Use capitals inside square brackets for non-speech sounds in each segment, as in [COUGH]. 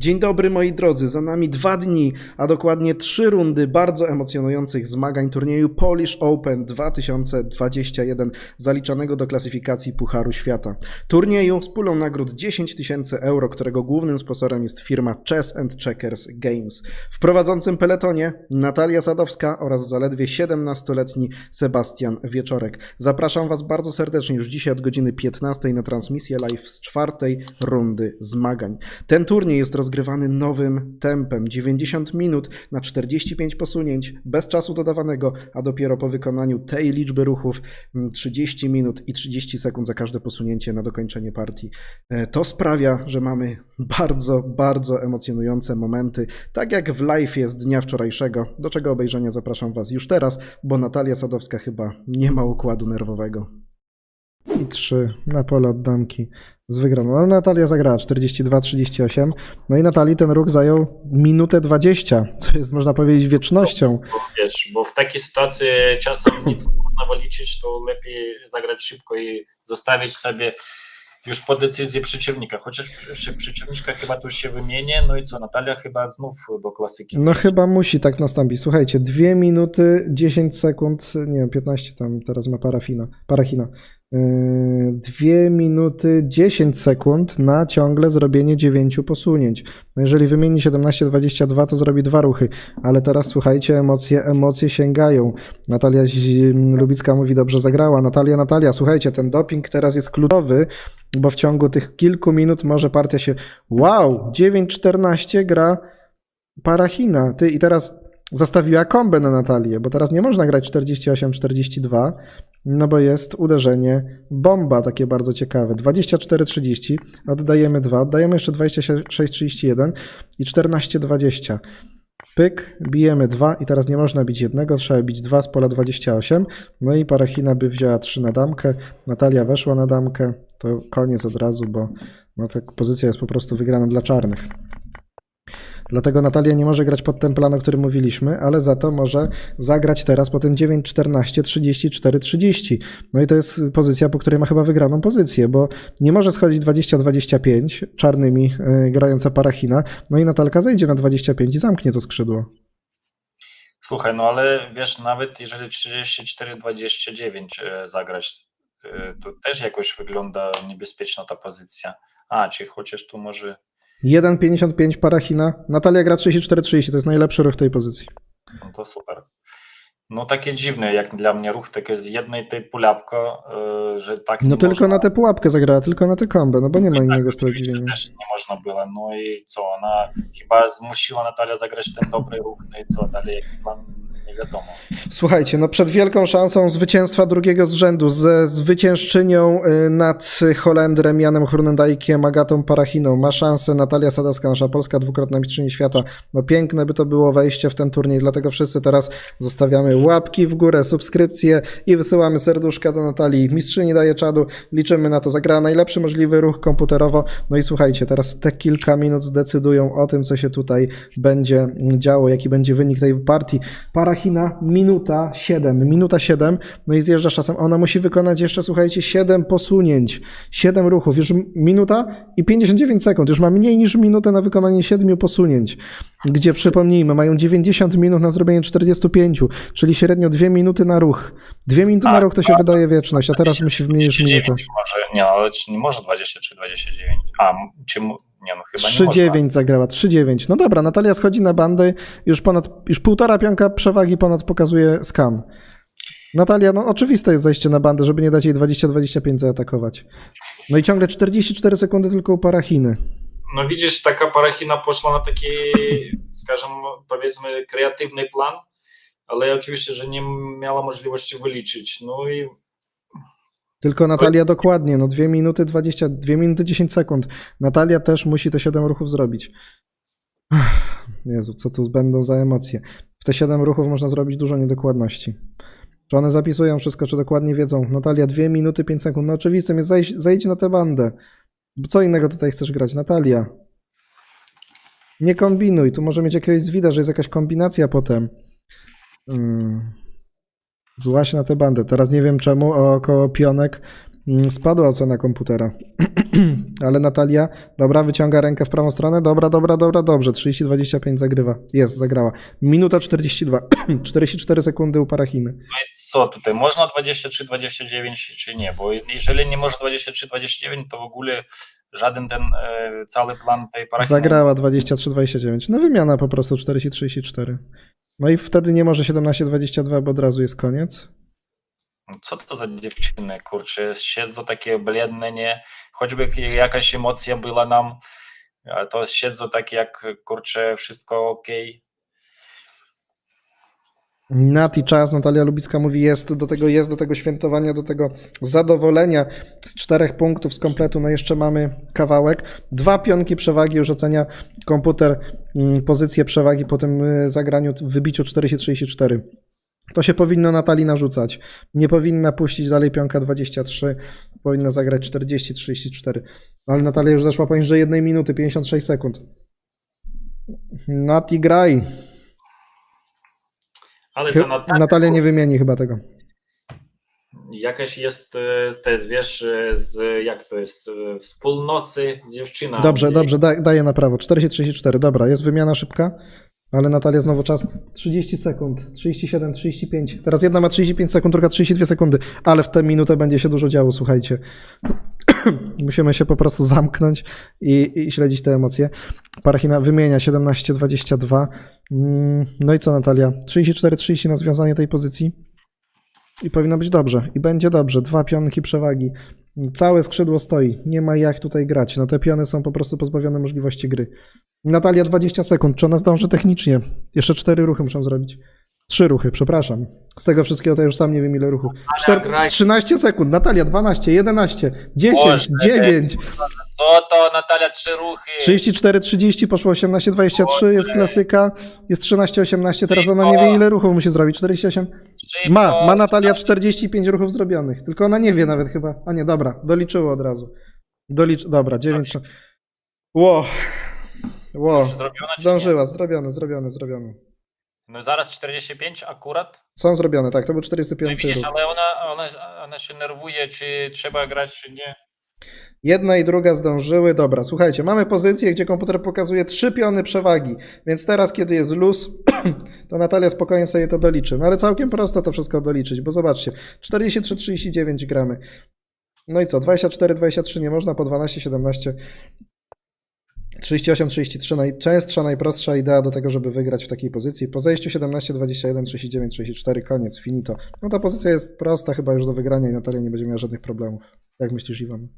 Dzień dobry moi drodzy, za nami dwa dni, a dokładnie trzy rundy bardzo emocjonujących zmagań turnieju Polish Open 2021 zaliczanego do klasyfikacji Pucharu Świata. Turnieju z pulą nagród 10 tysięcy euro, którego głównym sponsorem jest firma Chess and Checkers Games. W prowadzącym peletonie Natalia Sadowska oraz zaledwie 17-letni Sebastian Wieczorek. Zapraszam Was bardzo serdecznie już dzisiaj od godziny 15 na transmisję live z czwartej rundy zmagań. Ten turniej jest rozgrywany nowym tempem 90 minut na 45 posunięć, bez czasu dodawanego, a dopiero po wykonaniu tej liczby ruchów mm, 30 minut i 30 sekund za każde posunięcie na dokończenie partii. E, To sprawia, że mamy bardzo, bardzo emocjonujące momenty, tak jak w live z dnia wczorajszego, do czego obejrzenia zapraszam Was już teraz, bo Natalia Sadowska chyba nie ma układu nerwowego. I 3 na pole od damki z wygraną. Ale Natalia zagrała 42-38. No i Natalii ten ruch zajął minutę 20, co jest można powiedzieć wiecznością. wiesz, bo w takiej sytuacji czasem nic nie można wyliczyć, to lepiej zagrać szybko i zostawić sobie już po decyzji przeciwnika. Chociaż przy- przeciwniczka chyba tu się wymienię, no i co, Natalia chyba znów do klasyki. No chyba musi tak nastąpić. Słuchajcie, 2 minuty 10 sekund, nie wiem, 15 tam teraz ma parafina, parachina. 2 minuty 10 sekund na ciągle zrobienie 9 posunięć. No jeżeli wymieni 17-22, to zrobi dwa ruchy, ale teraz słuchajcie, emocje, emocje sięgają. Natalia Lubicka mówi, dobrze zagrała. Natalia, Natalia, słuchajcie, ten doping teraz jest kluczowy, bo w ciągu tych kilku minut może partia się. Wow, 9-14 gra Parachina. Ty i teraz zastawiła kombę na Natalię, bo teraz nie można grać 48-42, no bo jest uderzenie bomba takie bardzo ciekawe. 24-30, oddajemy 2, oddajemy jeszcze 26-31 i 14-20. Pyk, bijemy 2 i teraz nie można bić jednego, trzeba bić 2 z pola 28. No i Parachina by wzięła 3 na damkę, Natalia weszła na damkę, to koniec od razu, bo no, ta pozycja jest po prostu wygrana dla czarnych. Dlatego Natalia nie może grać pod ten plan, o którym mówiliśmy, ale za to może zagrać teraz po tym 9-14, 34-30. No i to jest pozycja, po której ma chyba wygraną pozycję, bo nie może schodzić 20-25 czarnymi yy, grająca Parachina, no i Natalka zejdzie na 25 i zamknie to skrzydło. Słuchaj, no ale wiesz, nawet jeżeli 34-29 e, zagrać, e, to też jakoś wygląda niebezpieczna ta pozycja. A, czy chociaż tu może 1,55 Parachina, Natalia gra 34-30, to jest najlepszy ruch tej pozycji. No to super. No takie dziwne jak dla mnie ruch, takie z jednej tej pułapka, e, że tak No tylko można. na tę pułapkę zagrała, tylko na tę kombę, no bo nie ma I tak innego oczywiście usprawiedliwienia. też nie można było. No i co, ona chyba zmusiła Natalia zagrać ten dobry ruch, no i co, dalej jaki plan, wiadomo. Słuchajcie, no przed wielką szansą zwycięstwa drugiego z rzędu, ze zwyciężczynią y, nad Holendrem Janem Hrunendajkiem, Agatą Parachiną. Ma szansę Natalia Sadowska, nasza polska dwukrotna mistrzyni świata. No piękne by to było wejście w ten turniej, dlatego wszyscy teraz zostawiamy łapki w górę, subskrypcje i wysyłamy serduszka do Natalii. Mistrzyni daje czadu, liczymy na to. Zagrała najlepszy możliwy ruch komputerowo. No i słuchajcie, teraz te kilka minut zdecydują o tym, co się tutaj będzie działo, jaki będzie wynik tej partii. Parachina, minuta 7, minuta 7, no i zjeżdża czasem. Ona musi wykonać jeszcze, słuchajcie, 7 posunięć, 7 ruchów, już minuta i 59 sekund, już ma mniej niż minutę na wykonanie 7 posunięć, gdzie przypomnijmy, mają 90 minut na zrobienie 45, czyli średnio 2 minuty na ruch. 2 minuty na Tak, ruch to się wydaje wieczność, a teraz musi wymienić minutę. 29 może, nie, ale czy nie może 23, 29. A, czy, nie, no chyba 3-9 zagrała, 3-9. No dobra, Natalia schodzi na bandę, już ponad, już półtora pionka przewagi ponad pokazuje skan. Natalia, no oczywiste jest zejście na bandę, żeby nie dać jej 20-25 zaatakować. No i ciągle 44 sekundy tylko u Parachiny. No widzisz, taka Parachina poszła na taki, skażem, powiedzmy, kreatywny plan, ale oczywiście, że nie miała możliwości wyliczyć. No i tylko Natalia dokładnie, no 2 minuty 20, 2 minuty 10 sekund. Natalia też musi te 7 ruchów zrobić. Jezu, co tu będą za emocje. W te 7 ruchów można zrobić dużo niedokładności. Czy one zapisują wszystko, czy dokładnie wiedzą? Natalia, 2 minuty 5 sekund. No oczywistym jest zejść, zejdź na tę bandę. Co innego tutaj chcesz grać? Natalia. Nie kombinuj, tu może mieć jakiegoś zwida, że jest jakaś kombinacja potem. Hmm. Złaś na tę bandę. Teraz nie wiem czemu, około pionek Mm, Spadła ocena komputera. [CLEARS THROAT] Ale Natalia, dobra, wyciąga rękę w prawą stronę. Dobra, dobra, dobra, dobrze. 30-25 zagrywa. Jest, zagrała. Minuta 42. 44 [CLEARS THROAT] sekundy u Parachiny. Co tutaj, można 23-29 czy nie? Bo jeżeli nie może 23-29, to w ogóle żaden ten e, cały plan tej parachiny... Zagrała 23-29. No wymiana po prostu 40-34. No i wtedy nie może 17-22, bo od razu jest koniec. Co to za dziewczyny, kurczę, siedzą takie blедne, nie? Choćby jakaś emocja była nam, to siedzą takie jak, kurczę, wszystko ok. Nati czas, Natalia Lubicka mówi, jest do tego, jest do tego świętowania, do tego zadowolenia z czterech punktów z kompletu, no jeszcze mamy kawałek. Dwa pionki przewagi już ocenia komputer mm, pozycję przewagi po tym y, zagraniu, wybiciu 40-34. To się powinno Natalii narzucać. Nie powinna puścić dalej pionka 23, powinna zagrać 40-34. No ale Natalia już zeszła poniżej jednej minuty, 56 sekund. Nati graj. Ale Natalia, Natalia nie wymieni chyba tego. jakaś jest, e, jest, wiesz, e, z, jak to jest, e, wspólnocy z dziewczyną. Dobrze, I- dobrze, daj, daję na prawo. 40-34, dobra, jest wymiana szybka, ale Natalia znowu czas. 30 sekund, 37, 35. Teraz jedna ma 35 sekund, druga 32 sekundy, ale w tę minutę będzie się dużo działo, słuchajcie. [CLEARS THROAT] Musimy się po prostu zamknąć i, i śledzić te emocje. Parachina wymienia 17-22. Mm, No i co Natalia? 34-30 na związanie tej pozycji. I powinno być dobrze. I będzie dobrze. Dwa pionki przewagi. Całe skrzydło stoi. Nie ma jak tutaj grać. No te piony są po prostu pozbawione możliwości gry. Natalia 20 sekund. Czy ona zdąży technicznie? Jeszcze cztery ruchy muszę zrobić. Trzy ruchy, przepraszam. Z tego wszystkiego to już sam nie wiem ile ruchów. Czter... graj. 13 sekund. Natalia 12, 11, 10, Boże, 9, Co to, Natalia, trzy ruchy? 34, 30, poszło 18, 23, jest klasyka. Jest 13, 18. Teraz ona nie wie ile ruchów musi zrobić. 48. Ma, ma Natalia 45 ruchów zrobionych. Tylko ona nie wie nawet chyba. A nie, dobra, doliczyło od razu. Dolicz, dobra, 9. Ło. Ło. Czy? Zdążyła, zrobione, zrobione, zrobione. No zaraz 45 akurat. Są zrobione, tak, to był No 45 widzisz, ruch. ale ona, ona, ona się nerwuje, czy trzeba grać, czy nie. Jedna i druga zdążyły. Dobra, słuchajcie, mamy pozycję, gdzie komputer pokazuje trzy piony przewagi, więc teraz, kiedy jest luz, [CLEARS THROAT] to Natalia spokojnie sobie to doliczy. No ale całkiem prosto to wszystko doliczyć, bo zobaczcie, 43-39 gramy. No i co, 24-23 nie można, po 12-17 38-33 najczęstsza, najprostsza idea do tego, żeby wygrać w takiej pozycji. Po zejściu 17-21, 39-34, koniec, finito. No ta pozycja jest prosta chyba już do wygrania i Natalia nie będzie miała żadnych problemów. Jak myślisz, Iwan?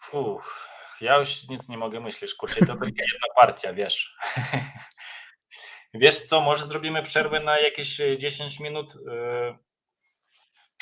Fuh, ja już nic nie mogę myśleć, kurczę, to tylko jedna partia, wiesz. [LAUGHS] Wiesz co, może zrobimy przerwę na jakieś e, 10 minut? e,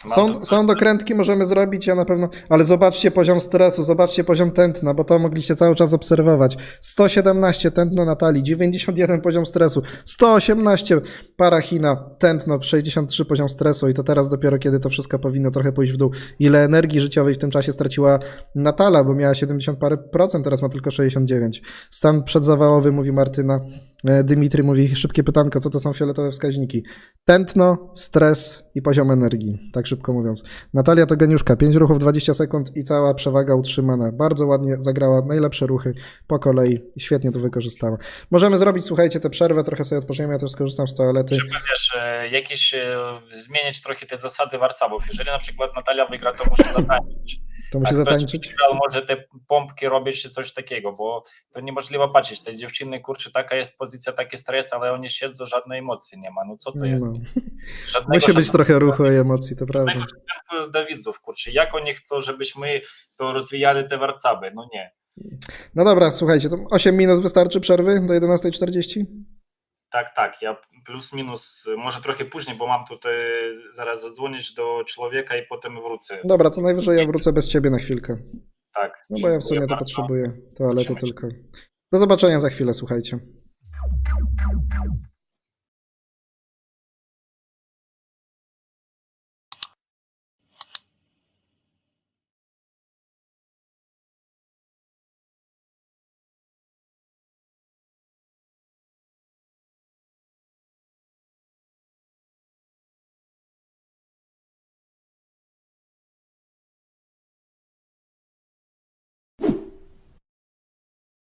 Są, są dokrętki, możemy zrobić, ja na pewno, ale zobaczcie poziom stresu, zobaczcie poziom tętna, bo to mogliście cały czas obserwować. 117 tętno Natalii, 91 poziom stresu, 118 parachina, tętno, 63 poziom stresu i to teraz dopiero, kiedy to wszystko powinno trochę pójść w dół. Ile energii życiowej w tym czasie straciła Natala, bo miała 70 parę procent, teraz ma tylko 69. Stan przedzawałowy, mówi Martyna. E, Dymitry mówi, szybkie pytanko, co to są fioletowe wskaźniki? Tętno, stres i poziom energii, tak szybko mówiąc. Natalia to geniuszka, 5 ruchów, 20 sekund i cała przewaga utrzymana. Bardzo ładnie zagrała najlepsze ruchy po kolei świetnie to wykorzystała. Możemy zrobić, słuchajcie, tę przerwę, trochę sobie odpoczniemy, ja też skorzystam z toalety. Żeby, wiesz, e, jakieś e, zmienić trochę te zasady warcabów. Jeżeli na przykład Natalia wygra, to muszę [LAUGHS] zatańczyć. To musi zatańczyć. może te pompki robić czy coś takiego, bo to niemożliwe patrzeć. Te dziewczyny, kurczę, taka jest pozycja, taki stres, ale oni siedzą, żadnej emocji nie ma. No co to jest? No. [LAUGHS] Żadnego Musi być trochę ruchu i emocji, to prawda. do widzów, kurczę. Jak oni chcą, żebyśmy to rozwijali te warcaby? No nie. No dobra, słuchajcie, to 8 minut wystarczy przerwy do 11.40? Tak, tak. Ja plus minus, może trochę później, bo mam tutaj zaraz zadzwonić do człowieka i potem wrócę. Dobra, to najwyżej ja wrócę bez ciebie na chwilkę. Tak. No bo ja w sumie to bardzo. potrzebuję toalety się. tylko. Do zobaczenia za chwilę, słuchajcie.